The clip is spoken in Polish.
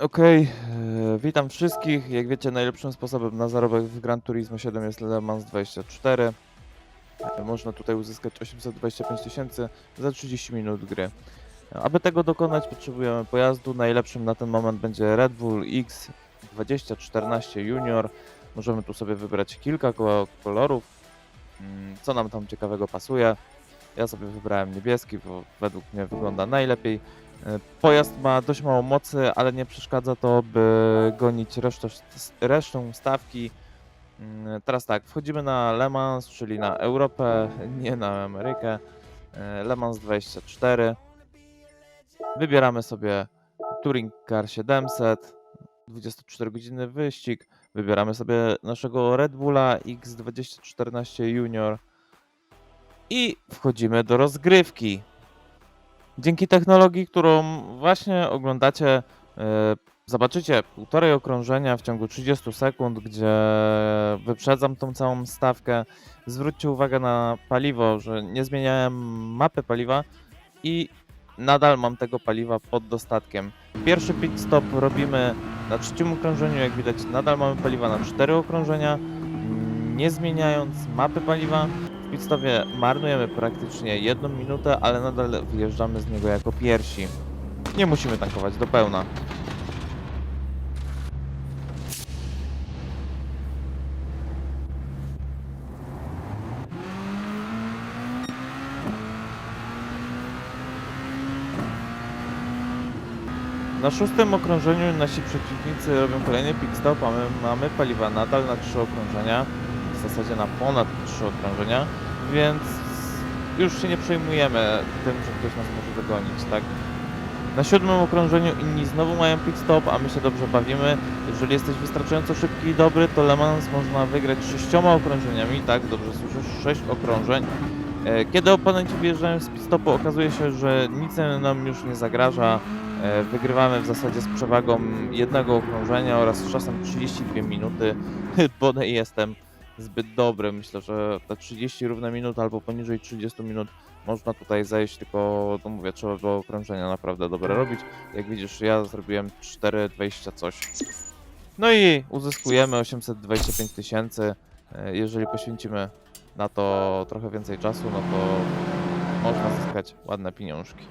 Okej, e, witam wszystkich. Jak wiecie, najlepszym sposobem na zarobek w Gran Turismo 7 jest Le Mans 24. E, Można tutaj uzyskać 825 tysięcy za 30 minut gry. Aby tego dokonać, potrzebujemy pojazdu. Najlepszym na ten moment będzie Red Bull X2014 Junior. Możemy tu sobie wybrać kilka ko- kolorów. Mm, Co nam tam ciekawego pasuje? Ja sobie wybrałem niebieski, bo według mnie wygląda najlepiej. E, Pojazd ma dość mało mocy, ale nie przeszkadza to, by gonić resztę, resztę stawki. Mm, Teraz tak, wchodzimy na Le Mans, czyli na Europę, nie na Amerykę. E, Le Mans 24. Wybieramy sobie Touring Car 700, 24 godziny wyścig. Wybieramy sobie naszego Red Bulla X2014 Junior i wchodzimy do rozgrywki. Dzięki technologii, którą właśnie oglądacie, e, zobaczycie półtorej okrążenia w ciągu 30 sekund, gdzie wyprzedzam tą całą stawkę. Zwróćcie uwagę na paliwo, że nie zmieniałem mapy paliwa i nadal mam tego paliwa pod dostatkiem. Pierwszy pit stop robimy na trzecim okrążeniu, jak widać nadal mamy paliwa na 4 okrążenia, nie zmieniając mapy paliwa. W pitstopie marnujemy praktycznie jedną minutę, ale nadal wyjeżdżamy z niego jako pierwsi. Nie musimy tankować do pełna. Na szóstym okrążeniu nasi przeciwnicy robią kolejny pit stop, a my mamy paliwa nadal na trzy okrążenia, w zasadzie na ponad trzy okrążenia, więc już się nie przejmujemy tym, że ktoś nas może dogonić, tak? Na siódmym okrążeniu inni znowu mają pit stop, a my się dobrze bawimy. Jeżeli jesteś wystarczająco szybki i dobry, to Le Mans można wygrać sześcioma okrążeniami, tak? Dobrze słyszysz, sześć okrążeń. E, Kiedy oponenci wyjeżdżają z pit stopu, okazuje się, że nic nam już nie zagraża. E, Wygrywamy w zasadzie z przewagą jednego okrążenia oraz czasem 32 minuty, bo nie jestem zbyt dobry. Myślę, że te 30 równe minut albo poniżej 30 minut można tutaj zejść, tylko to mówię, trzeba było okrążenia naprawdę dobre robić. Jak widzisz, ja zrobiłem 4,20 coś. No i uzyskujemy 825 tysięcy. E, Jeżeli poświęcimy na to trochę więcej czasu, no to można zyskać ładne pieniążki.